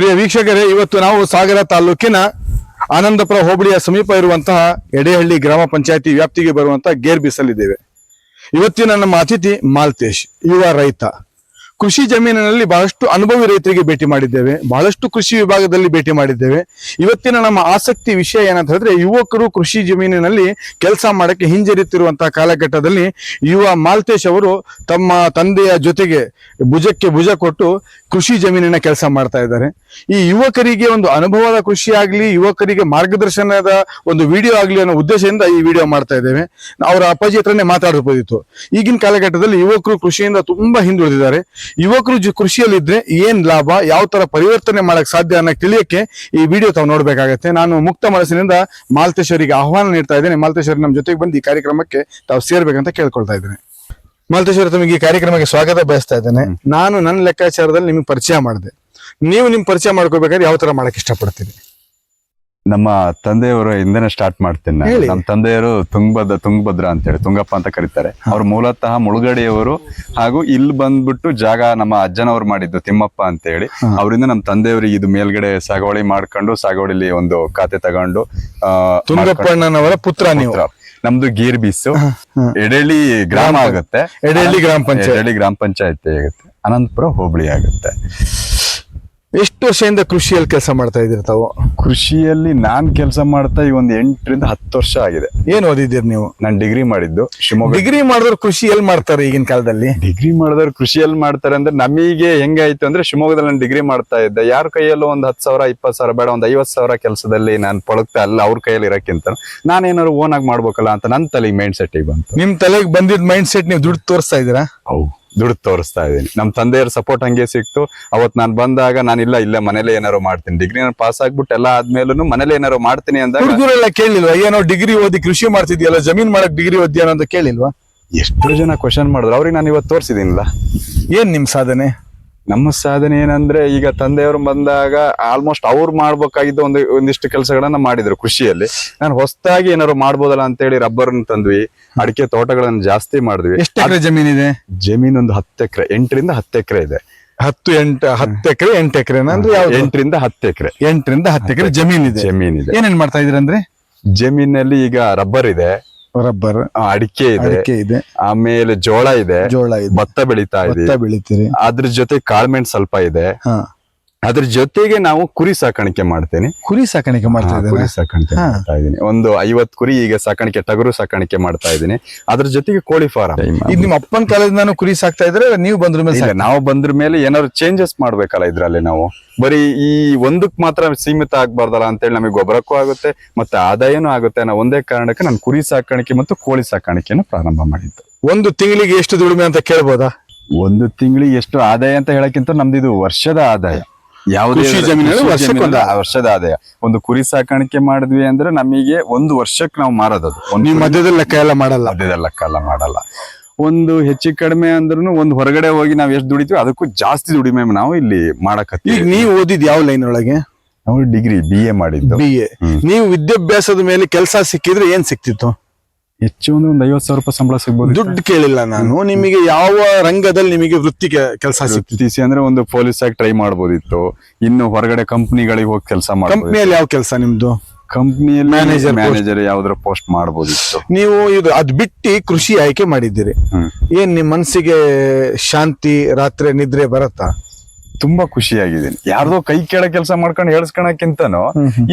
ಪ್ರಿಯ ವೀಕ್ಷಕರೇ, ಇವತ್ತು ನಾವು ಸಾಗರ ತಾಲೂಕಿನ ಆನಂದಪುರ ಹೋಬಳಿಯ ಸಮೀಪ ಇರುವಂತಹ ಎಡೆಹಳ್ಳಿ ಗ್ರಾಮ ಪಂಚಾಯಿತಿ ವ್ಯಾಪ್ತಿಗೆ ಬರುವಂತಹ ಗೇರ್ ಬಿಸಲಿದ್ದೇವೆ. ಇವತ್ತಿನ ನಮ್ಮ ಅತಿಥಿ ಮಾಲ್ತೇಶ್, ಯುವ ರೈತ. ಕೃಷಿ ಜಮೀನಿನಲ್ಲಿ ಬಹಳಷ್ಟು ಅನುಭವಿ ರೈತರಿಗೆ ಭೇಟಿ ಮಾಡಿದ್ದೇವೆ. ಬಹಳಷ್ಟು ಕೃಷಿ ವಿಭಾಗದಲ್ಲಿ ಭೇಟಿ ಮಾಡಿದ್ದೇವೆ. ಇವತ್ತಿನ ನಮ್ಮ ಆಸಕ್ತಿ ವಿಷಯ ಏನಂತ ಹೇಳಿದ್ರೆ ಯುವಕರು ಕೃಷಿ ಜಮೀನಿನಲ್ಲಿ ಕೆಲಸ ಮಾಡಕ್ಕೆ ಹಿಂಜರಿತಿರುವಂತಹ ಕಾಲಘಟ್ಟದಲ್ಲಿ ಯುವ ಮಾಲ್ತೇಶ್ ಅವರು ತಮ್ಮ ತಂದೆಯ ಜೊತೆಗೆ ಭುಜಕ್ಕೆ ಭುಜ ಕೊಟ್ಟು ಕೃಷಿ ಜಮೀನಿನ ಕೆಲಸ ಮಾಡ್ತಾ ಇದ್ದಾರೆ. ಈ ಯುವಕರಿಗೆ ಒಂದು ಅನುಭವದ ಕೃಷಿ ಆಗ್ಲಿ, ಯುವಕರಿಗೆ ಮಾರ್ಗದರ್ಶನದ ಒಂದು ವಿಡಿಯೋ ಆಗಲಿ ಅನ್ನೋ ಉದ್ದೇಶದಿಂದ ಈ ವಿಡಿಯೋ ಮಾಡ್ತಾ ಇದ್ದೇವೆ. ಅವರ ಅಪ್ಪಾಜಿ ಹತ್ರನೇ ಮಾತಾಡಬಹುದಿತ್ತು ಈಗಿನ ಕಾಲಘಟ್ಟದಲ್ಲಿ ಯುವಕರು ಕೃಷಿಯಿಂದ ತುಂಬಾ ಹಿಂದುಳಿದಿದ್ದಾರೆ. ಯುವಕರು ಕೃಷಿಯಲ್ಲಿ ಕೃಷಿಯಲ್ಲಿದ್ರೆ ಏನ್ ಲಾಭ ಯಾವ ತರ ಪರಿವರ್ತನೆ ಮಾಡಕ್ ಸಾಧ್ಯ ಅನ್ನೋ ತಿಳಿಯಕ್ಕೆ ಈ ವಿಡಿಯೋ ತಾವು ನೋಡ್ಬೇಕಾಗತ್ತೆ. ನಾನು ಮುಕ್ತ ಮನಸ್ಸಿನಿಂದ ಮಾಲ್ತೇಶ್ವರಿಗೆ ಆಹ್ವಾನ ನೀಡ್ತಾ ಇದ್ದೇನೆ. ಮಾಲ್ತೇಶ್ವರಿ ನಮ್ಮ ಜೊತೆಗೆ ಬಂದು ಈ ಕಾರ್ಯಕ್ರಮಕ್ಕೆ ತಾವು ಸೇರ್ಬೇಕಂತ ಕೇಳ್ಕೊಳ್ತಾ ಇದ್ದೇನೆ. ಮಾಲ್ತೇಶ್ವರಿ ತಮಗೆ ಈ ಕಾರ್ಯಕ್ರಮಕ್ಕೆ ಸ್ವಾಗತ ಬಯಸ್ತಾ ಇದ್ದೇನೆ. ನಾನು ನನ್ನ ಲೆಕ್ಕಾಚಾರದಲ್ಲಿ ನಿಮಗೆ ಪರಿಚಯ ಮಾಡಿದೆ. ನೀವು ನಿಮ್ ಪರಿಚಯ ಮಾಡ್ಕೋಬೇಕಾದ್ರೆ ಯಾವ ತರ ಮಾಡಕ್ ಇಷ್ಟಪಡ್ತೀರಿ? ನಮ್ಮ ತಂದೆಯವರು ಹಿಂದೆನೆ ಸ್ಟಾರ್ಟ್ ಮಾಡ್ತೇನೆ. ನಮ್ಮ ತಂದೆಯವರು ತುಂಗಭದ್ರ ತುಂಗಭದ್ರ ಅಂತ ಹೇಳಿ ತುಂಗಪ್ಪ ಅಂತ ಕರೀತಾರೆ. ಅವ್ರು ಮೂಲತಃ ಮುಳುಗಡೆಯವರು ಹಾಗೂ ಇಲ್ಲಿ ಬಂದ್ಬಿಟ್ಟು ಜಾಗ ನಮ್ಮ ಅಜ್ಜನವ್ರು ಮಾಡಿದ್ದು ತಿಮ್ಮಪ್ಪ ಅಂತ ಹೇಳಿ. ಅವರಿಂದ ನಮ್ಮ ತಂದೆಯವರಿಗೆ ಇದು ಮೇಲ್ಗಡೆ ಸಾಗುವಳಿ ಮಾಡ್ಕೊಂಡು ಸಾಗುವಳಿಲಿ ಒಂದು ಖಾತೆ ತಗೊಂಡು ತುಂಗಪ್ಪಣ್ಣನವರ ಪುತ್ರ ನೀವು. ನಮ್ದು ಗೀರ್ ಬೀಸು. ಎಡೆಳ್ಳಿ ಗ್ರಾಮ ಆಗುತ್ತೆ. ಎಡೇಳಿ ಗ್ರಾಮ ಪಂಚಾಯತ್. ಎಡೆಳ್ಳಿ ಗ್ರಾಮ ಪಂಚಾಯತಿ ಆಗುತ್ತೆ. ಅನಂತಪುರ ಹೋಬಳಿ ಆಗುತ್ತೆ. ಎಷ್ಟು ವರ್ಷದಿಂದ ಕೃಷಿಯಲ್ಲಿ ಕೆಲಸ ಮಾಡ್ತಾ ಇದ್ದೀರಿ ತಾವು? ಕೃಷಿಯಲ್ಲಿ ನಾನ್ ಕೆಲಸ ಮಾಡ್ತಾ ಈ ಒಂದು ಎಂಟರಿಂದ ಹತ್ತು ವರ್ಷ ಆಗಿದೆ. ಏನ್ ಓದಿದ್ದೀರಿ ನೀವು? ನಾನು ಡಿಗ್ರಿ ಮಾಡಿದ್ದು ಶಿವಮೊಗ್ಗ ಡಿಗ್ರಿ ಮಾಡಿದ್ರು ಕೃಷಿಯಲ್ಲಿ ಮಾಡ್ತಾರೆ ಈಗಿನ ಕಾಲದಲ್ಲಿ? ಡಿಗ್ರಿ ಮಾಡಿದವ್ರು ಕೃಷಿಯಲ್ಲಿ ಮಾಡ್ತಾರೆ ಅಂದ್ರೆ ನಮಗೆ ಹೆಂಗಾಯ್ತು ಅಂದ್ರೆ ಶಿವಮೊಗ್ಗದಲ್ಲಿ ನಾನು ಡಿಗ್ರಿ ಮಾಡ್ತಾ ಇದ್ದೆ. ಯಾರ ಕೈಯಲ್ಲೂ ಒಂದು ಹತ್ತು ಸಾವಿರ ಇಪ್ಪತ್ತು ಸಾವಿರ ಬೇಡ ಒಂದು ಐವತ್ತು ಸಾವಿರ ಕೆಲಸದಲ್ಲಿ ನಾನು ಪಳಗ್ತಾ ಅಲ್ಲ ಅವ್ರ ಕೈಯಲ್ಲಿ ಇರಕ್ಕಿಂತ. ನಾನೇನಾದ್ರು ಓನ್ ಆಗಿ ಮಾಡ್ಬೇಕಲ್ಲ ಅಂತ ನನ್ನ ತಲೆಗೆ ಮೈಂಡ್ ಸೆಟ್ಟಿಗೆ ಬಂತು. ನಿಮ್ ತಲೆಗೆ ಬಂದಿದ್ದ ಮೈಂಡ್ ಸೆಟ್ ನೀವು ದುಡ್ಡು ತೋರಿಸ್ತಾ ಇದ್ದೀರಾ? ಅವು ದುಡ್ಡು ತೋರಿಸ್ತಾ ಇದ್ದೀನಿ. ನಮ್ಮ ತಂದೆಯವ್ರ ಸಪೋರ್ಟ್ ಹಂಗೆ ಸಿಕ್ತು. ಅವತ್ತು ನಾನು ಬಂದಾಗ ನಾನು ಇಲ್ಲ ಇಲ್ಲೇ ಮನೇಲೆ ಏನಾರು ಮಾಡ್ತೀನಿ. ಡಿಗ್ರಿ ನಾನು ಪಾಸ್ ಆಗ್ಬಿಟ್ಟು ಎಲ್ಲ ಆದ್ಮೇಲೂ ಮನೇಲೆ ಏನಾರು ಮಾಡ್ತೀನಿ ಅಂದಾಗ ಹುಡುಗರೆಲ್ಲ ಕೇಳಿಲ್ವಾ ಏನೋ ಡಿಗ್ರಿ ಓದಿ ಕೃಷಿ ಮಾಡ್ತಿದ್ಯಲ್ಲ ಜಮೀನ್ ಮಾಡಕ್ ಡಿಗ್ರಿ ಓದ್ಯಾನ ಅಂತ ಕೇಳಿಲ್ವಾ? ಎಷ್ಟೋ ಜನ ಕ್ವಶನ್ ಮಾಡಿದ್ರು. ಅವ್ರಿಗೆ ನಾನು ಇವತ್ತು ತೋರಿಸಿದೀನಿಲ್ಲ ಏನ್ ನಿಮ್ ಸಾಧನೆ? ನಮ್ಮ ಸಾಧನೆ ಏನಂದ್ರೆ ಈಗ ತಂದೆಯವರು ಬಂದಾಗ ಆಲ್ಮೋಸ್ಟ್ ಅವ್ರು ಮಾಡ್ಬೇಕಾಗಿದ್ದ ಒಂದು ಒಂದಿಷ್ಟು ಕೆಲಸಗಳನ್ನ ಮಾಡಿದ್ರು ಕೃಷಿಯಲ್ಲಿ. ನಾನು ಹೊಸದಾಗಿ ಏನಾದ್ರು ಮಾಡ್ಬೋದಲ್ಲ ಅಂತೇಳಿ ರಬ್ಬರ್ ತಂದ್ವಿ. ಅಡಿಕೆ ತೋಟಗಳನ್ನ ಜಾಸ್ತಿ ಮಾಡಿದ್ವಿ. ಎಷ್ಟು ಎಕರೆ ಜಮೀನ್ ಇದೆ ಜಮೀನ್ ಒಂದು ಹತ್ತು ಎಕರೆ ಎಂಟರಿಂದ ಹತ್ತು ಎಕರೆ ಇದೆ. ಹತ್ತು ಎಂಟು ಹತ್ತು ಎಕರೆ ಎಂಟು ಎಕರೆ ಅಂದ್ರೆ ಎಂಟರಿಂದ ಹತ್ತು ಎಕರೆ. ಎಂಟರಿಂದ ಹತ್ತು ಎಕರೆ ಜಮೀನಿದೆ. ಜಮೀನಿದೆ. ಜಮೀನ್ ಇದೆ ಏನೇನ್ ಮಾಡ್ತಾ ಇದ್ರಂದ್ರೆ? ಜಮೀನಲ್ಲಿ ಈಗ ರಬ್ಬರ್ ಇದೆ. ರಬ್ಬರ್. ಅಡಿಕೆ ಇದೆ. ಅಡಿಕೆ ಇದೆ. ಆಮೇಲೆ ಜೋಳ ಇದೆ. ಜೋಳ ಇದೆ. ಭತ್ತ ಬೆಳಿತಾ ಇದೆ. ಬೆಳಿತೀರಿ. ಅದ್ರ ಜೊತೆ ಕಾಳ್ಮೆಣ್ ಸ್ವಲ್ಪ ಇದೆ. ಅದ್ರ ಜೊತೆಗೆ ನಾವು ಕುರಿ ಸಾಕಾಣಿಕೆ ಮಾಡ್ತೇನೆ. ಕುರಿ ಸಾಕಾಣಿಕೆ ಮಾಡ್ತಾ ಇದ್ದಾರೆ ಕುರಿ ಸಾಕಾಣಿಕೆ ಮಾಡ್ತಾ ಇದ್ದೀನಿ. ಒಂದು ಐವತ್ ಕುರಿ ಈಗ ಸಾಕಾಣಿಕೆ ಟಗರು ಸಾಕಾಣಿಕೆ ಮಾಡ್ತಾ ಇದ್ದೀನಿ. ಅದ್ರ ಜೊತೆಗೆ ಕೋಳಿ ಫಾರಂ. ಈಗ ನಿಮ್ಮ ಅಪ್ಪನ ಕಾಲದಿಂದಾನು ಕುರಿ ಸಾಕ್ತಾ ಇದ್ರೆ ನೀವು ಬಂದ್ರ ಮೇಲೆ ಇಲ್ಲ ನಾವು ಬಂದ್ರ ಮೇಲೆ ಏನಾದ್ರು ಚೇಂಜಸ್ ಮಾಡ್ಬೇಕಲ್ಲ ಇದ್ರಲ್ಲಿ ನಾವು. ಬರೀ ಈ ಒಂದಕ್ ಮಾತ್ರ ಸೀಮಿತ ಆಗ್ಬಾರ್ದಲ್ಲ ಅಂತೇಳಿ ನಮಗೆ ಗೊಬ್ಬರಕ್ಕೂ ಆಗುತ್ತೆ ಮತ್ತೆ ಆದಾಯನೂ ಆಗುತ್ತೆ ಅನ್ನೋ ಒಂದೇ ಕಾರಣಕ್ಕೆ ನಾನು ಕುರಿ ಸಾಕಾಣಿಕೆ ಮತ್ತು ಕೋಳಿ ಸಾಕಾಣಿಕೆಯನ್ನು ಪ್ರಾರಂಭ ಮಾಡಿದ್ದು. ಒಂದು ತಿಂಗಳಿಗೆ ಎಷ್ಟು ದುಡಿಮೆ ಅಂತ ಕೇಳ್ಬೋದಾ? ಒಂದು ತಿಂಗಳಿಗೆ ಎಷ್ಟು ಆದಾಯ ಅಂತ ಹೇಳಕ್ಕಿಂತ ನಮ್ದು ಇದು ವರ್ಷದ ಆದಾಯ. ಯಾವುದೇ ಕೃಷಿ ಜಮೀನಲ್ಲಿ ಕೃಷಿ ವರ್ಷಕ್ಕೊಂದು ಜಮೀನಲ್ಲಿ ವರ್ಷದ ಆದಾಯ. ಒಂದು ಕುರಿ ಸಾಕಾಣಿಕೆ ಮಾಡಿದ್ವಿ ಅಂದ್ರೆ ನಮಗೆ ಒಂದು ವರ್ಷಕ್ಕೆ ನಾವು ಮಾರೋದದು. ನೀವು ಮಧ್ಯದಲ್ಲಿ ಲೆಕ್ಕ ಎಲ್ಲ ಮಾಡಲ್ಲ. ಮಧ್ಯದಲ್ಲಿ ಲೆಕ್ಕ ಮಾಡಲ್ಲ. ಒಂದು ಹೆಚ್ಚು ಕಡಿಮೆ ಅಂದ್ರೂ ಒಂದು ಹೊರಗಡೆ ಹೋಗಿ ನಾವ್ ಎಷ್ಟು ದುಡಿತೀವಿ ಅದಕ್ಕೂ ಜಾಸ್ತಿ ದುಡಿಮೆ ನಾವು ಇಲ್ಲಿ ಈಗ ಮಾಡಕತ್ತೀವಿ ನೀವು ಓದಿದ್ ಯಾವ ಲೈನ್ ಒಳಗೆ? ನಾವು ಡಿಗ್ರಿ ಬಿ ಎ ಮಾಡಿದ್ದು. B A hmm. ನೀವು ವಿದ್ಯಾಭ್ಯಾಸದ ಮೇಲೆ ಕೆಲಸ ಸಿಕ್ಕಿದ್ರೆ ಏನ್ ಸಿಕ್ತಿತ್ತು? ಹೆಚ್ಚು ಒಂದು ಒಂದು ಐವತ್ತು ಸಾವಿರ ರೂಪಾಯಿ ಸಂಬಳ ಸಿಗ್ಬೋದು ದುಡ್ಡು ಕೇಳಿಲ್ಲ ನಾನು. ನಿಮಗೆ ಯಾವ ರಂಗದಲ್ಲಿ ನಿಮಗೆ ವೃತ್ತಿ ಕೆಲಸ ಸಿಕ್ತಿತ್ತು ಸಿ ಅಂದ್ರೆ ಒಂದು ಪೊಲೀಸ್ ಆಗಿ ಟ್ರೈ ಮಾಡ್ಬೋದಿತ್ತು. ಇನ್ನು ಹೊರಗಡೆ ಕಂಪ್ನಿಗಳಿಗೆ ಹೋಗಿ ಕೆಲಸ ಮಾಡಿ ಕಂಪ್ನಿಯಲ್ಲಿ ಯಾವ ಕೆಲಸ ನಿಮ್ದು? ಕಂಪ್ನಿಯಲ್ಲಿ ಮ್ಯಾನೇಜರ್ ಮ್ಯಾನೇಜರ್ ಯಾವ್ದ್ರ ಪೋಸ್ಟ್ ಮಾಡ್ಬೋದಿತ್ತು. ನೀವು ಇದು ಅದ್ ಬಿಟ್ಟು ಕೃಷಿ ಆಯ್ಕೆ ಮಾಡಿದ್ದೀರಿ. ಏನ್ ನಿಮ್ ಮನಸ್ಸಿಗೆ ಶಾಂತಿ ರಾತ್ರಿ ನಿದ್ರೆ ಬರತ್ತಾ? ತುಂಬಾ ಖುಷಿಯಾಗಿದ್ದೀನಿ ಯಾರ್ದೋ ಕೈ ಕೆಳ ಕೆಲಸ ಮಾಡ್ಕೊಂಡು ಹೇಳ್ಸ್ಕೊಳಕ್ಕಿಂತನೂ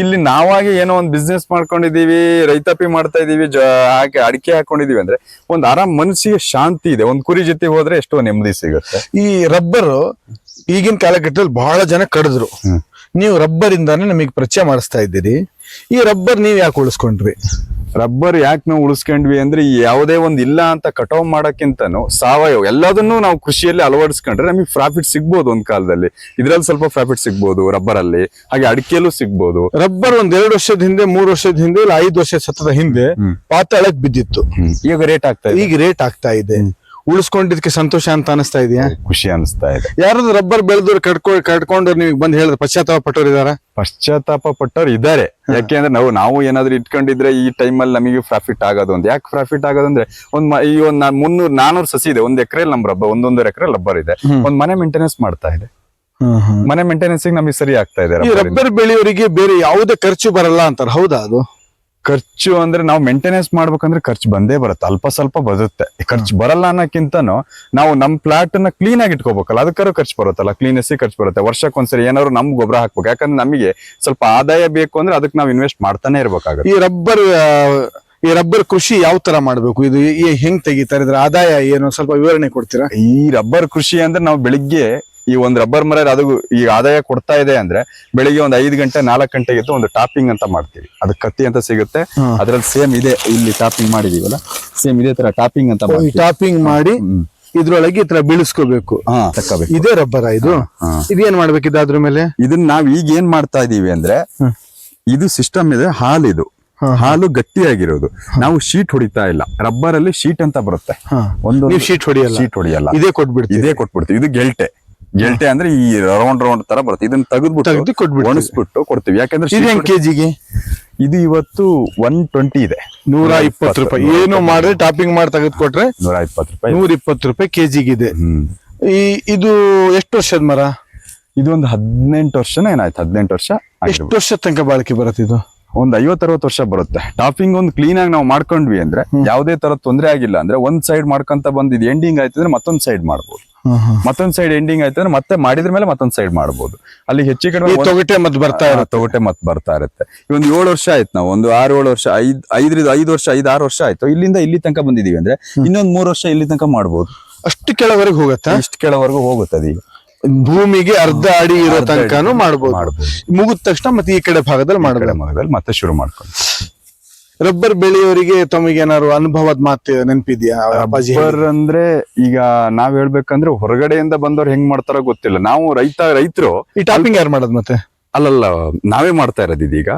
ಇಲ್ಲಿ ನಾವಾಗಿ ಏನೋ ಒಂದು ಬಿಸ್ನೆಸ್ ಮಾಡ್ಕೊಂಡಿದೀವಿ ರೈತಾಪಿ ಮಾಡ್ತಾ ಇದೀವಿ ಹಾಕಿ ಅಡಿಕೆ ಹಾಕೊಂಡಿದೀವಿ ಅಂದ್ರೆ ಒಂದ್ ಆರಾಮ್ ಮನಸ್ಸಿಗೆ ಶಾಂತಿ ಇದೆ. ಒಂದ್ ಕುರಿ ಜೊತೆ ಹೋದ್ರೆ ಎಷ್ಟೋ ನೆಮ್ಮದಿ ಸಿಗುತ್ತೆ. ಈ ರಬ್ಬರ್ ಈಗಿನ ಕಾಲಘಟ್ಟದಲ್ಲಿ ಬಹಳ ಜನ ಕಡಿದ್ರು. ನೀವು ರಬ್ಬರ್ ಇಂದಾನೆ ನಮಗೆ ಪರಿಚಯ ಮಾಡಿಸ್ತಾ ಇದ್ದೀರಿ. ಈ ರಬ್ಬರ್ ನೀವ್ ಯಾಕೆ ಉಳಿಸ್ಕೊಂಡ್ರಿ? ರಬ್ಬರ್ ಯಾಕೆ ನಾವು ಉಳಿಸ್ಕೊಂಡ್ವಿ ಅಂದ್ರೆ ಯಾವುದೇ ಒಂದು ಇಲ್ಲ ಅಂತ ಕಟಾವ್ ಮಾಡಕ್ಕಿಂತನೂ ಸಾವಯವ ಎಲ್ಲದನ್ನೂ ನಾವು ಕೃಷಿಯಲ್ಲಿ ಅಳವಡಿಸ್ಕೊಂಡ್ರೆ ನಮಗೆ ಪ್ರಾಫಿಟ್ ಸಿಗ್ಬೋದು ಒಂದ್ ಕಾಲದಲ್ಲಿ. ಇದ್ರಲ್ಲಿ ಸ್ವಲ್ಪ ಪ್ರಾಫಿಟ್ ಸಿಗ್ಬೋದು ರಬ್ಬರ್ ಅಲ್ಲಿ ಹಾಗೆ ಅಡಿಕೆಯಲ್ಲೂ ಸಿಗ್ಬೋದು. ರಬ್ಬರ್ ಒಂದ್ ಎರಡು ವರ್ಷದ ಹಿಂದೆ ಮೂರು ವರ್ಷದ ಹಿಂದೆ ಇಲ್ಲ ಐದು ವರ್ಷ ಸತದ ಹಿಂದೆ ಪಾತಳಕ್ ಪಾತಾಳಕ್ ಬಿದ್ದಿತ್ತು. ಈಗ ರೇಟ್ ಆಗ್ತಾ ಇದೆ. ಈಗ ರೇಟ್ ಆಗ್ತಾ ಇದೆ. ಉಳಿಸ್ಕೊಂಡಿದ್ಕೆ ಸಂತೋಷ ಅಂತ ಅನಿಸ್ತಾ ಇದೆಯಾ? ಖುಷಿ ಅನಿಸ್ತಾ ಇದೆ. ಯಾರಾದ್ರೂ ರಬ್ಬರ್ ಬೆಳೆದವ್ರು ಕಟ್ಕೊ ಕಟ್ಕೊಂಡು ನಿಮಗೆ ಬಂದು ಹೇಳಿದ್ರೆ ಪಶ್ಚಾತ್ತಾಪ ಪಟ್ಟವ್ರು ಇದಾರ? ಪಶ್ಚಾತ್ತಾಪ ಪಟ್ಟವ್ರು ಇದ್ದಾರೆ. ಯಾಕೆಂದ್ರೆ ನಾವು ನಾವು ಏನಾದ್ರು ಇಟ್ಕೊಂಡಿದ್ರೆ ಈ ಟೈಮಲ್ಲಿ ನಮಗೆ ಪ್ರಾಫಿಟ್ ಆಗೋದು ಅಂತ. ಯಾಕೆ ಪ್ರಾಫಿಟ್ ಆಗೋದಂದ್ರೆ ಒಂದ್ ಮ- ಈ ಒಂದ್ ಮುನ್ನೂರ್ ನಾನೂರು ಸಸಿ ಇದೆ. ಒಂದ್ ಎಕರೆ ನಮ್ ರಬ್ಬರ್ ಒಂದೊಂದೂವರೆ ಎಕರೆ ರಬ್ಬರ್ ಇದೆ. ಒಂದ್ ಮನೆ ಮೇಂಟೆನೆನ್ಸ್ ಮಾಡ್ತಾ ಇದೆ. ಮನೆ ಮೇಂಟೆನೆನ್ಸ್ ನಮಗೆ ಸರಿ ಆಗ್ತಾ ಇದೆ ಈ ರಬ್ಬರ್ ಬೆಳೆಯೋರಿಗೆ ಬೇರೆ ಯಾವುದೇ ಖರ್ಚು ಬರಲ್ಲ ಅಂತಾರೆ. ಹೌದಾ ಅದು? ಖರ್ಚು ಅಂದ್ರೆ ನಾವು ಮೇಂಟೆನೆನ್ಸ್ ಮಾಡ್ಬೇಕಂದ್ರೆ ಖರ್ಚು ಬಂದೇ ಬರುತ್ತೆ. ಅಲ್ಪ ಸ್ವಲ್ಪ ಬರುತ್ತೆ. ಖರ್ಚು ಬರಲ್ಲ ಅನ್ನೋಕ್ಕಿಂತನೂ ನಾವು ನಮ್ ಪ್ಲಾಟ್ನ ಕ್ಲೀನ್ ಆಗಿ ಇಟ್ಕೋಬೇಕಲ್ಲ ಅದಕ್ಕಾರು ಖರ್ಚು ಬರುತ್ತಲ್ಲ ಕ್ಲೀನೆಸ್ ಖರ್ಚು ಬರುತ್ತೆ. ವರ್ಷಕ್ಕೊಂದ್ಸರಿ ಏನಾದ್ರು ನಮ್ ಗೊಬ್ಬರ ಹಾಕ್ಬೇಕು. ಯಾಕಂದ್ರೆ ನಮಗೆ ಸ್ವಲ್ಪ ಆದಾಯ ಬೇಕು ಅಂದ್ರೆ ಅದಕ್ಕೆ ನಾವು ಇನ್ವೆಸ್ಟ್ ಮಾಡ್ತಾನೆ ಇರ್ಬೇಕಾಗುತ್ತೆ. ಈ ರಬ್ಬರ್ ಈ ರಬ್ಬರ್ ಕೃಷಿ ಯಾವ ತರ ಮಾಡ್ಬೇಕು? ಇದು ಹೆಂಗ್ ತೆಗಿತಾರೆ? ಇದ್ರ ಆದಾಯ ಏನು? ಸ್ವಲ್ಪ ವಿವರಣೆ ಕೊಡ್ತೀರಾ? ಈ ರಬ್ಬರ್ ಕೃಷಿ ಅಂದ್ರೆ ನಾವು ಬೆಳಿಗ್ಗೆ ಈ ಒಂದ್ ರಬ್ಬರ್ ಮರ ಅದು ಈ ಆದಾಯ ಕೊಡ್ತಾ ಇದೆ ಅಂದ್ರೆ ಬೆಳಿಗ್ಗೆ ಒಂದ್ ಐದು ಗಂಟೆ ನಾಲ್ಕು ಗಂಟೆಗೆ ಎದ್ದು ಒಂದು ಟಾಪಿಂಗ್ ಅಂತ ಮಾಡ್ತೀವಿ. ಅದು ಕತ್ತಿ ಅಂತ ಸಿಗುತ್ತೆ. ಅದ್ರಲ್ಲಿ ಸೇಮ್ ಇದೆ. ಇಲ್ಲಿ ಟಾಪಿಂಗ್ ಮಾಡಿದೀವಲ್ಲ? ಸೇಮ್ ಇದೇ ತರ ಟಾಪಿಂಗ್ ಅಂತ ಟಾಪಿಂಗ್ ಮಾಡಿ. ಇದ್ರೊಳಗೆ ಈ ತರ ಬೀಳಿಸ್ಕೋಬೇಕು. ಇದೇ ರಬ್ಬರ ಇದು. ಇದೇನ್ ಮಾಡ್ಬೇಕು ಇದಾದ್ರ ಮೇಲೆ? ಇದನ್ನ ನಾವ್ ಈಗ ಏನ್ ಮಾಡ್ತಾ ಇದೀವಿ ಅಂದ್ರೆ ಇದು ಸಿಸ್ಟಮ್ ಇದೆ ಹಾಲು ಇದು. ಹಾಲು ಗಟ್ಟಿಯಾಗಿರೋದು. ನಾವು ಶೀಟ್ ಹೊಡಿತಾ ಇಲ್ಲ. ರಬ್ಬರ್ ಅಲ್ಲಿ ಶೀಟ್ ಅಂತ ಬರುತ್ತೆ. ಒಂದು ಶೀಟ್ ಹೊಡಿಯಲ್ಲ? ಶೀಟ್ ಹೊಡಿಯಲ್ಲ. ಇದೇ ಕೊಟ್ಬಿಡ್ತೀವಿ ಇದೇ ಕೊಟ್ಬಿಡ್ತೀವಿ. ಇದು ಗೆಲ್ಟೆ. ಗೆಲ್ಟೆ ಅಂದ್ರೆ ಈ ರೌಂಡ್ ರೌಂಡ್ ತರ ಬರುತ್ತೆ. ಇದನ್ನ ತೆಗ್ದು ತೆಗೆದ್ಬಿಟ್ಟು ಕೊಟ್ಬಿಟ್ಟು ಒಣಸ್ಬಿಟ್ಟು ಕೊಡ್ತೀವಿ. ಯಾಕಂದ್ರೆ ಇದು sheet ಹೆಂಗ್ ಹೊಡಿ- ಕೆಜಿಗೆ? ಇದು ಇವತ್ತು ಒನ್ ಟ್ವೆಂಟಿ ಇದೆ. ನೂರ ಇಪ್ಪತ್ತು ರೂಪಾಯಿ. ಏನು ಮಾಡಿದ್ರೆ ಟಾಪಿಂಗ್ ಮಾಡಿ ತೆಗೆದುಕೊಟ್ರೆ ನೂರ ಇಪ್ಪತ್ತು ರೂಪಾಯಿ. ನೂರ ಇಪ್ಪತ್ತು ರೂಪಾಯಿ ಕೆಜಿಗಿದೆ. ಇದೆ ಈ ಇದು ಎಷ್ಟು ವರ್ಷದ ಮರ? ಇದು ಒಂದು ಹದಿನೆಂಟು ವರ್ಷನ ಏನಾಯ್ತು? ಹದಿನೆಂಟು ವರ್ಷ ಎಷ್ಟು. ವರ್ಷ ತನಕ ಬಾಳಿಕೆ ಬರುತ್ತೆ ಇದು? ಒಂದ್ ಐವತ್ತರವತ್ತು ವರ್ಷ ಬರುತ್ತೆ. ಟಾಪಿಂಗ್ ಒಂದು ಕ್ಲೀನ್ ಆಗಿ ನಾವು ಮಾಡ್ಕೊಂಡ್ವಿ ಅಂದ್ರೆ ಯಾವುದೇ ತರ ತೊಂದರೆ ಆಗಿಲ್ಲ ಅಂದ್ರೆ ಒಂದ್ ಸೈಡ್ ಮಾಡ್ಕೊಂತ ಬಂದ್ ಇದು ಎಂಡಿಂಗ್ ಆಯ್ತು ಅಂದ್ರೆ ಮತ್ತೊಂದ್ ಸೈಡ್ ಮಾಡ್ಬೋದು. ಮತ್ತೊಂದ್ ಸೈಡ್ ಎಂಡಿಂಗ್ ಆಯ್ತು ಅಂದ್ರೆ ಮತ್ತೆ ಮಾಡಿದ್ರ ಮೇಲೆ ಮತ್ತೊಂದ್ ಸೈಡ್ ಮಾಡಬಹುದು ಅಲ್ಲಿ ಹೆಚ್ಚು ಕಡಿಮೆ ತೊಗಟೆ ಮತ್ತೆ ಬರ್ತಾ ಇರುತ್ತೆ. ತೊಗಟೆ ಮತ್ ಬರ್ತಾ ಇರುತ್ತೆ. ಈ ಒಂದು ಏಳು ವರ್ಷ ಆಯ್ತು ನಾವು. ಒಂದು ಆರು ಏಳು ವರ್ಷ ಐದ್ ಐದರಿಂದ ಐದು ವರ್ಷ ಐದ್ ಆರು ವರ್ಷ ಆಯ್ತು. ಇಲ್ಲಿಂದ ಇಲ್ಲಿ ತನಕ ಬಂದಿದೀವಿ ಅಂದ್ರೆ ಇನ್ನೊಂದ್ ಮೂರ್ ವರ್ಷ ಇಲ್ಲಿ ತನಕ ಮಾಡಬಹುದು ಅಷ್ಟು ಕೆಳವರೆಗೆ ಹೋಗುತ್ತೆ? ಇಷ್ಟು ಕೆಳವರೆಗೂ ಹೋಗುತ್ತದೆ ಅದೀಗ ಭೂಮಿಗೆ ಅರ್ಧ ಅಡಿ ಇರೋ ತನಕ ಮಾಡಬಹುದು. ಮುಗಿದ ತಕ್ಷಣ ಮತ್ತೆ ಈ ಕಡೆ ಭಾಗದಲ್ಲಿ ಮಾಡಬೇಕು ಮತ್ತೆ ಶುರು ಮಾಡ್ಕೊಂಡು ರಬ್ಬರ್ ಬೆಳೆಯೋರಿಗೆ ತಮಗೆ ಏನಾದ್ರು ಅನುಭವದ ಮಾತು ನೆನಪಿದ್ಯಾ? ಅಪ್ಪಾಜಿ ರಬ್ಬರ್ ಅಂದ್ರೆ ಈಗ ನಾವ್ ಹೇಳ್ಬೇಕಂದ್ರೆ ಹೊರಗಡೆಯಿಂದ ಬಂದವ್ರು ಹೆಂಗ್ ಮಾಡ್ತಾರೋ ಗೊತ್ತಿಲ್ಲ. ನಾವು ರೈತ ರೈತರು ಈ ಟಾಪಿಂಗ್ ಯಾರು ಮಾಡೋದು ಮತ್ತೆ? ಅಲ್ಲಲ್ಲ ನಾವೇ ಮಾಡ್ತಾ ಇರೋದು ಇದೀಗ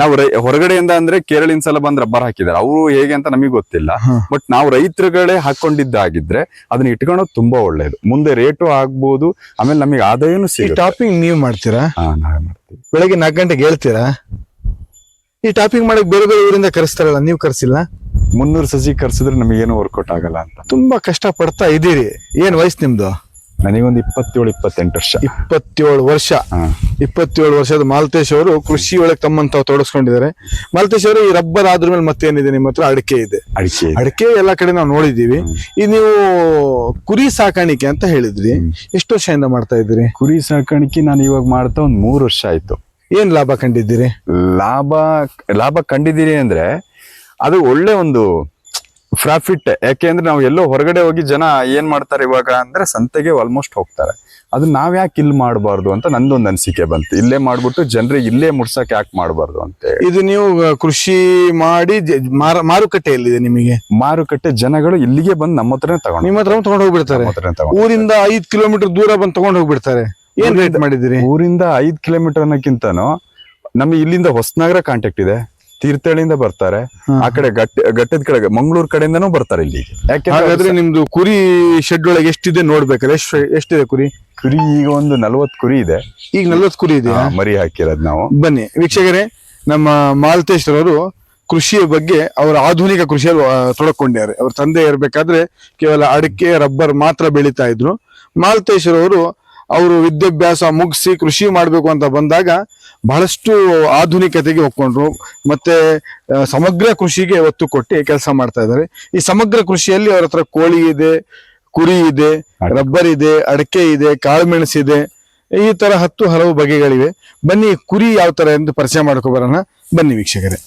ನಾವು ಹೊರಗಡೆಯಿಂದ ಅಂದ್ರೆ ಕೇರಳಿನ ಸಲ ಬಂದ್ ರಬ್ಬರ್ ಹಾಕಿದ್ದಾರೆ ಅವರು ಹೇಗೆ ಅಂತ ನಮಗೆ ಗೊತ್ತಿಲ್ಲ. ಬಟ್ ನಾವು ರೈತರುಗಳೇ ಹಾಕೊಂಡಿದ್ದಾಗಿದ್ರೆ ಅದನ್ನ ಇಟ್ಕೊಳ್ಳೋದು ತುಂಬಾ ಒಳ್ಳೇದು. ಮುಂದೆ ರೇಟು ಆಗ್ಬಹುದು ಆಮೇಲೆ ನಮಗೆ ಆದಾಯನೂ ಸಿಗುತ್ತೆ. ಟಾಪಿಂಗ್ ನೀವು ಮಾಡ್ತೀರಾ? ಹಾ ನಾವೇ ಮಾಡ್ತೀವಿ. ಬೆಳಗ್ಗೆ ನಾಲ್ಕು ಗಂಟೆಗೆ ಹೇಳ್ತೀರಾ? ಈ ಟಾಪಿಂಗ್ ಮಾಡಕ್ ಬೇರೆ ಬೇರೆ ಊರಿಂದ ಕರೆಸ್ತಾರಲ್ಲ ನೀವು ಕರ್ಸಿಲ್ಲ? ಮುನ್ನೂರು ಸಸಿ ಕರ್ಸಿದ್ರೆ ನಮಗೇನು ವರ್ಕೌಟ್ ಆಗಲ್ಲ ಅಂತ. ತುಂಬಾ ಕಷ್ಟ ಪಡ್ತಾ ಇದೀರಿ ಏನ್ ವಯಸ್ಸು ನಿಮ್ದು? ನನಗೊಂದು ಇಪ್ಪತ್ತೇಳು ಇಪ್ಪತ್ತೆಂಟು ವರ್ಷ. ಇಪ್ಪತ್ತೇಳು ವರ್ಷ. ಇಪ್ಪತ್ತೇಳು ವರ್ಷದ ಮಾಲ್ತೇಶ್ ಅವರು ಕೃಷಿ ಒಳಗೆ ತಮ್ಮನ್ನು ತಾವು ತೊಡಗಿಸ್ಕೊಂಡಿದ್ದಾರೆ ಮಾಲ್ತೇಶ್ ಅವರು ಈ ರಬ್ಬರ್ ಆದ್ರ ಮೇಲೆ ಮತ್ತೇನಿದೆ ನಿಮ್ಮ ಹತ್ರ? ಅಡಿಕೆ ಇದೆ. ಅಡಿಕೆ ಅಡಿಕೆ ಎಲ್ಲಾ ಕಡೆ ನಾವು ನೋಡಿದೀವಿ ಈ ನೀವು ಕುರಿ ಸಾಕಾಣಿಕೆ ಅಂತ ಹೇಳಿದ್ರಿ. ಎಷ್ಟು ವರ್ಷದಿಂದ ಮಾಡ್ತಾ ಇದ್ದೀರಿ? ಕುರಿ ಸಾಕಾಣಿಕೆ ನಾನು ಇವಾಗ ಮಾಡ್ತಾ ಒಂದ್ ಮೂರು ವರ್ಷ ಆಯ್ತು. ಏನ್ ಲಾಭ ಕಂಡಿದ್ದೀರಿ? ಲಾಭ ಲಾಭ ಕಂಡಿದ್ದೀರಿ ಅಂದ್ರೆ ಅದು ಒಳ್ಳೆ ಒಂದು ಪ್ರಾಫಿಟ್ ಯಾಕೆಂದ್ರೆ ನಾವು ಎಲ್ಲೋ ಹೊರಗಡೆ ಹೋಗಿ ಜನ ಏನ್ ಮಾಡ್ತಾರೆ ಇವಾಗ ಅಂದ್ರೆ ಸಂತೆಗೆ ಆಲ್ಮೋಸ್ಟ್ ಹೋಗ್ತಾರೆ. ಅದು ನಾವ್ ಯಾಕೆ ಇಲ್ಲಿ ಮಾಡಬಾರ್ದು ಅಂತ ನಂದೊಂದು ಅನಿಸಿಕೆ ಬಂತು. ಇಲ್ಲೇ ಮಾಡ್ಬಿಟ್ಟು ಜನರಿಗೆ ಇಲ್ಲೇ ಮುಡ್ಸಕ್ ಯಾಕೆ ಮಾಡಬಾರ್ದು ಅಂತ ಇದು ನೀವು ಕೃಷಿ ಮಾಡಿ ಮಾರುಕಟ್ಟೆ ಎಲ್ಲಿದೆ ನಿಮಗೆ? ಮಾರುಕಟ್ಟೆ ಜನಗಳು ಇಲ್ಲಿಗೆ ಬಂದು ನಮ್ಮ ಹತ್ರನೇ ತಗೊಂಡು ನಿಮ್ಮ ಹತ್ರ ತಗೊಂಡು ಹೋಗ್ಬಿಡ್ತಾರೆ. ಊರಿಂದ ಐದ್ ಕಿಲೋಮೀಟರ್ ದೂರ ಬಂದು ತಗೊಂಡು ಹೋಗ್ಬಿಡ್ತಾರೆ. ಏನ್ ರೇಟ್ ಮಾಡಿದಿರಿ ಊರಿಂದ ಐದ್ ಕಿಲೋಮೀಟರ್ ಅನ್ನಕ್ಕಿಂತನೂ ನಮಗೆ ಇಲ್ಲಿಂದ ಹೊಸನಗರ ಕಾಂಟ್ಯಾಕ್ಟ್ ಇದೆ. ತೀರ್ಥಹಳ್ಳಿಯಿಂದ ಬರ್ತಾರೆ. ಆ ಕಡೆ ಗಟ್ಟ ಘಟ್ಟದ ಕಡೆ ಮಂಗಳೂರು ಕಡೆಯಿಂದನೂ ಬರ್ತಾರೆ ಇಲ್ಲಿ. ಯಾಕೆಂದ್ರೆ ಹಾಗಾದ್ರೆ ನಿಮ್ದು ಕುರಿ ಶೆಡ್ ಒಳಗೆ ಎಷ್ಟಿದೆ ನೋಡ್ಬೇಕಲ್ಲ ಎಷ್ಟು ಎಷ್ಟಿದೆ ಕುರಿ? ಕುರಿ ಈಗ ಒಂದು ನಲ್ವತ್ ಕುರಿ ಇದೆ. ಈಗ ನಲ್ವತ್ ಕುರಿ ಇದೆ ಮರಿ ಹಾಕಿರೋದು ನಾವು. ಬನ್ನಿ ವೀಕ್ಷಕರೇ ನಮ್ಮ ಮಾಲತೇಶ್ ಅವರು ಕೃಷಿಯ ಬಗ್ಗೆ ಅವರ ಆಧುನಿಕ ಕೃಷಿಯಲ್ಲಿ ತೊಡಕೊಂಡಿದ್ದಾರೆ. ಅವ್ರ ತಂದೆ ಇರಬೇಕಾದ್ರೆ ಕೇವಲ ಅಡಿಕೆ ರಬ್ಬರ್ ಮಾತ್ರ ಬೆಳೀತಾ ಇದ್ರು. ಮಾಲ್ತೇಶ್ ರವರು ಅವರು ವಿದ್ಯಾಭ್ಯಾಸ ಮುಗಿಸಿ ಕೃಷಿ ಮಾಡಬೇಕು ಅಂತ ಬಂದಾಗ ಬಹಳಷ್ಟು ಆಧುನಿಕತೆಗೆ ಒಪ್ಕೊಂಡ್ರು. ಮತ್ತೆ ಸಮಗ್ರ ಕೃಷಿಗೆ ಒತ್ತು ಕೊಟ್ಟು ಕೆಲಸ ಮಾಡ್ತಾ ಇದ್ದಾರೆ. ಈ ಸಮಗ್ರ ಕೃಷಿಯಲ್ಲಿ ಅವ್ರ ಹತ್ರ ಕೋಳಿ ಇದೆ ಕುರಿ ಇದೆ ರಬ್ಬರ್ ಇದೆ ಅಡಕೆ ಇದೆ ಕಾಳುಮೆಣಸು ಇದೆ. ಈ ತರ ಹತ್ತು ಹಲವು ಬಗೆಗಳಿವೆ. ಬನ್ನಿ ಕುರಿ ಯಾವ ತರ ಎಂದು ಪರಿಚಯ ಮಾಡ್ಕೊ ಬರೋಣ. ಬನ್ನಿ ವೀಕ್ಷಕರೇ.